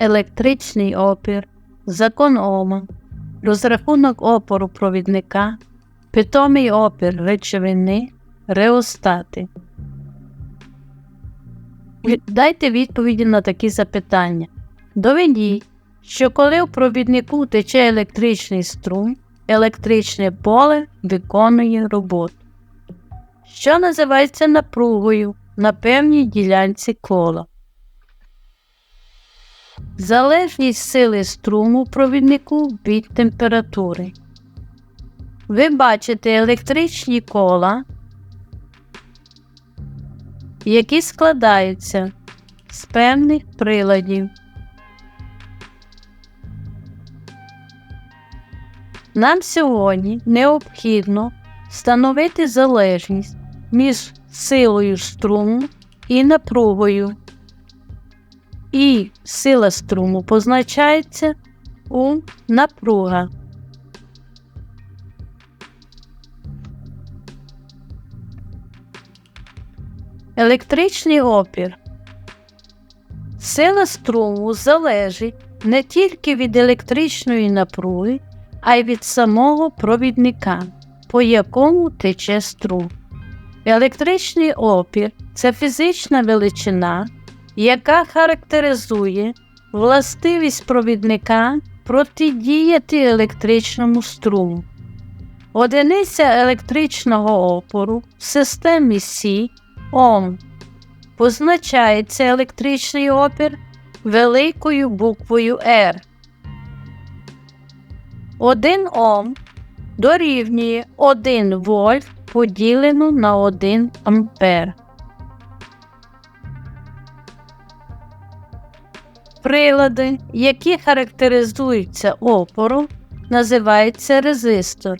електричний опір, закон Ома, розрахунок опору провідника, питомий опір речовини, реостати. Дайте відповіді на такі запитання. Доведіть, що коли в провіднику тече електричний струм, електричне поле виконує роботу, що називається напругою на певній ділянці кола. Залежність сили струму провіднику від температури. Ви бачите електричні кола, які складаються з певних приладів. Нам сьогодні необхідно встановити залежність між силою струму і напругою. І сила струму позначається у напруга. Електричний опір. Сила струму залежить не тільки від електричної напруги, а й від самого провідника, по якому тече струм. Електричний опір це фізична величина, яка характеризує властивість провідника протидіяти електричному струму. Одиниця електричного опору в системі Сі Ом позначається електричний опір великою буквою R. 1 Ом дорівнює 1 вольт поділено на 1 ампер. Прилади, які характеризуються опором, називаються резистор.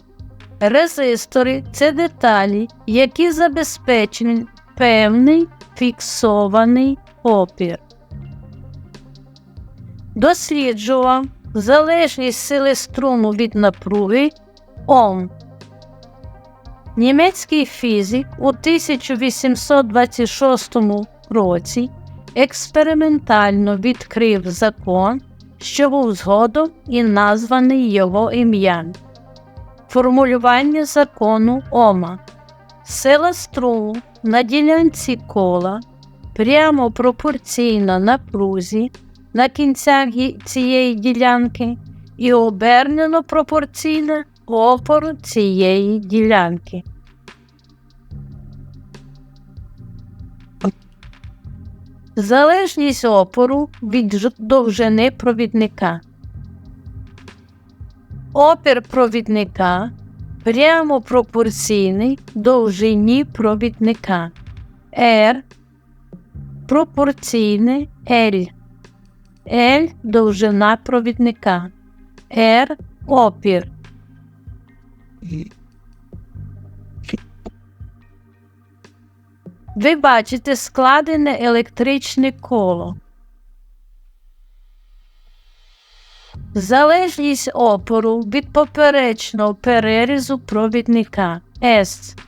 Резистори це деталі, які забезпечують певний фіксований опір. Досліджував залежність сили струму від напруги Ом. Німецький фізик у 1826 році експериментально відкрив закон, що був згодом і названий його ім'ям. Формулювання закону Ома. Сила струму на ділянці кола прямо пропорційна напрузі на кінцях цієї ділянки і обернено пропорційна опору цієї ділянки. Залежність опору від довжини провідника. Опір провідника прямо пропорційний довжині провідника. R пропорційне L. L довжина провідника. R опір. Ви бачите складене електричне коло. Залежність опору від поперечного перерізу провідника S.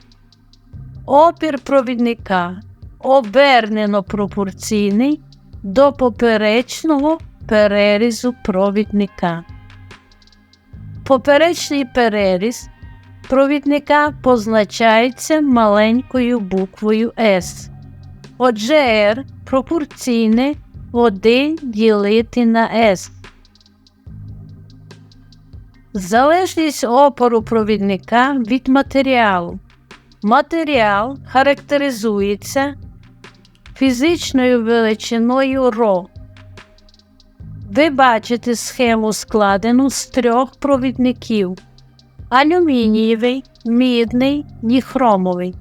Опір провідника обернено пропорційний до поперечного перерізу провідника. Поперечний переріз провідника позначається маленькою буквою S. Отже, R пропорційне 1 ділити на S. Залежність опору провідника від матеріалу. Матеріал характеризується фізичною величиною ρ. Ви бачите схему складену з трьох провідників: алюмінієвий, мідний і хромовий.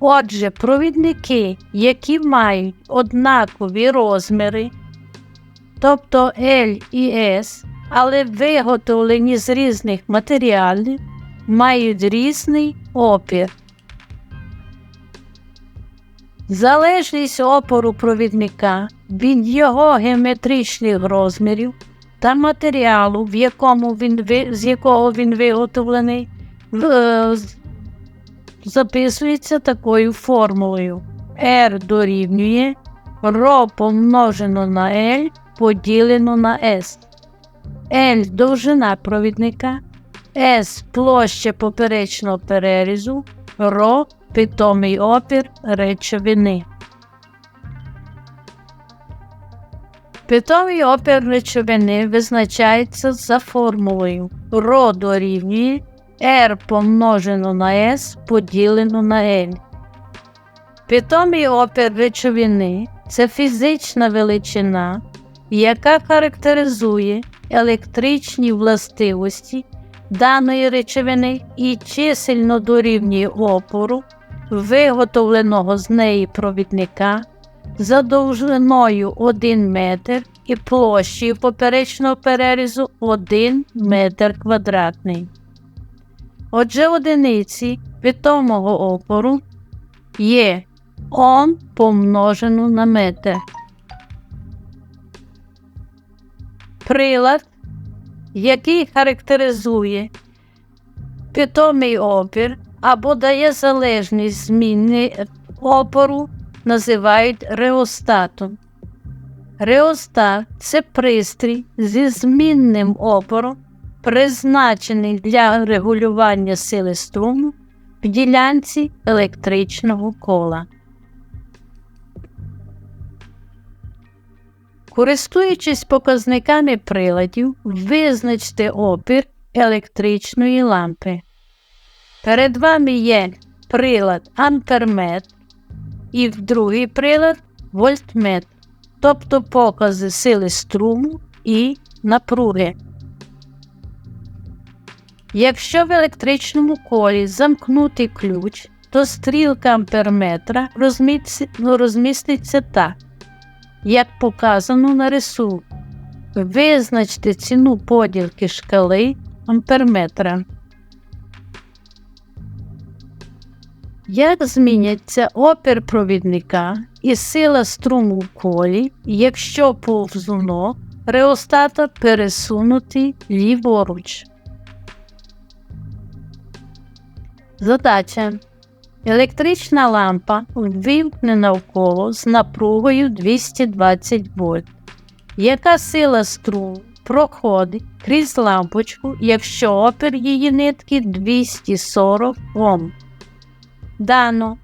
Отже, провідники, які мають однакові розміри, тобто L і S, але виготовлені з різних матеріалів, мають різний опір. Залежність опору провідника від його геометричних розмірів та матеріалу, в якому він, з якого він виготовлений, записується такою формулою. R дорівнює Ро помножено на L поділено на S. L довжина провідника, S площа поперечного перерізу, Ро питомий опір речовини. Питомий опір речовини визначається за формулою Ро дорівнює R помножено на S поділено на L. Питомий опір речовини це фізична величина, яка характеризує електричні властивості даної речовини і чисельно дорівнює опору, виготовленого з неї провідника за довжиною 1 метр і площею поперечного перерізу 1 метр квадратний. Отже, одиниці питомого опору є Ом помножено на метр. Прилад, який характеризує питомий опір або дає залежність зміни опору, називають реостатом. Реостат це пристрій зі змінним опором, призначений для регулювання сили струму в ділянці електричного кола. Користуючись показниками приладів, визначте опір електричної лампи. Перед вами є прилад амперметр і другий прилад вольтметр, тобто покази сили струму і напруги. Якщо в електричному колі замкнутий ключ, то стрілка амперметра розміститься так як показано на рисунку. Визначте ціну поділки шкали амперметра. Як зміняться опір провідника і сила струму в колі, якщо повзунок реостата пересунутий ліворуч? Задача Електрична лампа ввімкнена навколо з напругою 220 вольт. Яка сила струму проходить крізь лампочку, якщо опір її нитки 240 Ом? Дано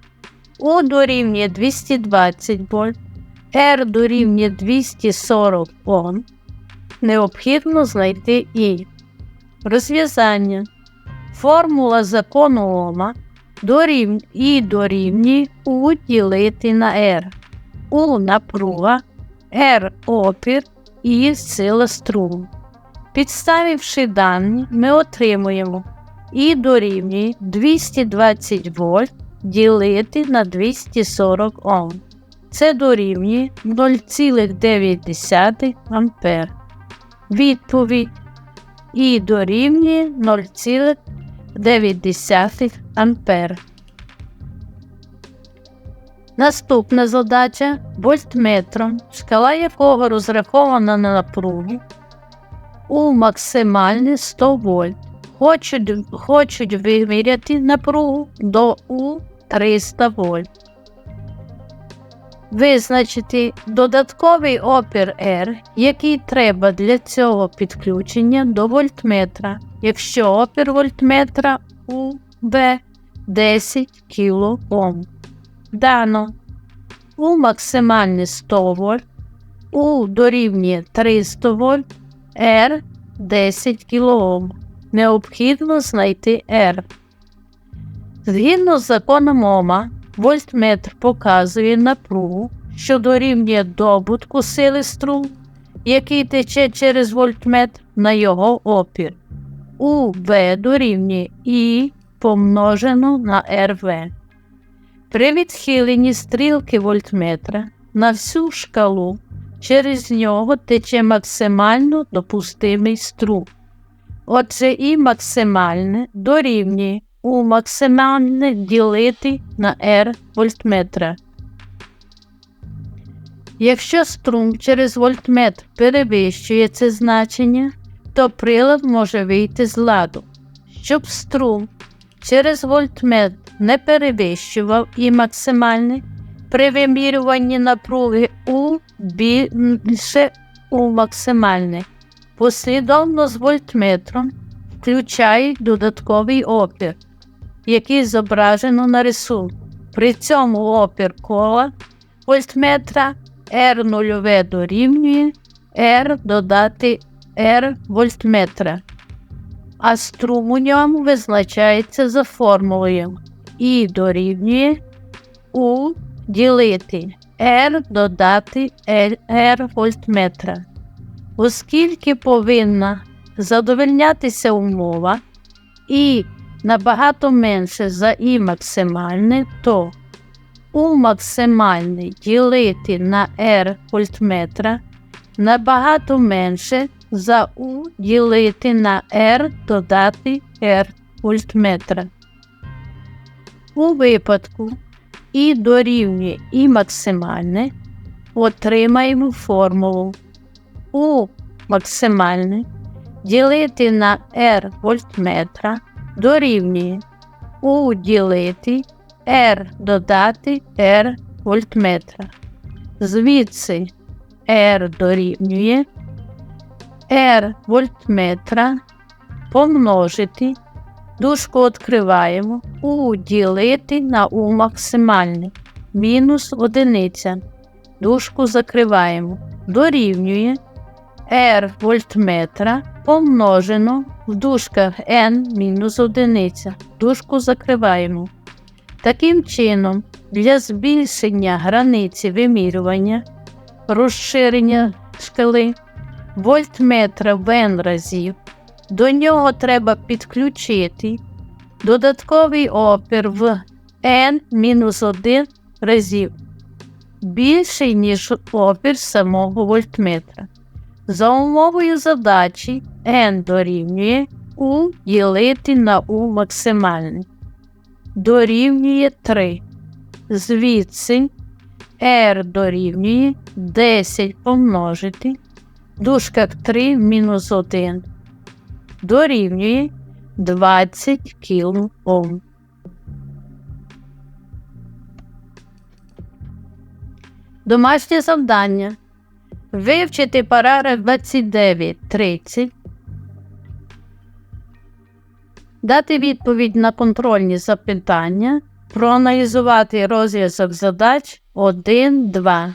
У дорівнює 220 вольт, R дорівнює 240 Ом. Необхідно знайти І. Розв'язання. Формула закону Ома дорівнює і дорівнює У ділити на R. У напруга, R опір і сила струму. Підставивши дані, ми отримуємо І дорівнює 220 вольт ділити на 240 Ом. Це дорівнює 0,9 А. Відповідь І дорівнює 0,9 0,9 ампер. Наступна задача вольтметром, шкала якого розрахована на напругу у максимальні 100 вольт. Хочуть хочуть виміряти напругу до У 300 вольт. Визначити додатковий опір R, який треба для цього підключення до вольтметра якщо опір вольтметра у Б 10 кОм. Дано у максимальний 100 вольт, У дорівнює 300 вольт, R 10 кОм. Необхідно знайти R. Згідно з законом Ома, вольтметр показує напругу, що дорівнює добутку сили струм, який тече через вольтметр на його опір. УВ дорівнює І помножено на РВ. При відхиленні стрілки вольтметра на всю шкалу через нього тече максимально допустимий струм. Отже, І максимальне дорівнює У максимальне ділити на R вольтметра. Якщо струм через вольтметр перевищує це значення, то прилад може вийти з ладу. Щоб струм через вольтметр не перевищував і максимальний, При вимірюванні напруги У більше у максимальний. Послідовно з вольтметром включають додатковий опір, який зображено на рисунку. При цьому опір кола вольтметра R0 дорівнює R додати R вольтметра, а струм у ньому визначається за формулою І дорівнює У ділити R додати R вольтметра. Оскільки повинна задовольнятися умова і набагато менше за І максимальне, то У максимальний ділити на R вольтметра набагато менше за У ділити на R додати R вольтметра. У випадку І дорівнює І максимальне, отримаємо формулу У максимальне ділити на R вольтметра дорівнює У ділити R додати R вольтметра. Звідси R дорівнює R вольтметра помножити, дужку відкриваємо, У ділити на У максимальне, мінус одиниця, дужку закриваємо, дорівнює R вольтметра помножено в дужках N мінус одиниця, дужку закриваємо. Таким чином, для збільшення границі вимірювання розширення шкали вольтметра в n разів. До нього треба підключити додатковий опір в n-1 разів, більший, ніж опір самого вольтметра. За умовою задачі n дорівнює U ділити на U максимальне. Дорівнює 3. Звідси R дорівнює 10 помножити в дужках 3 мінус 1 дорівнює 20 кОм. Домашнє завдання. Вивчити параграф 29.30. Дати відповідь на контрольні запитання. Проаналізувати розв'язок задач 1, 2.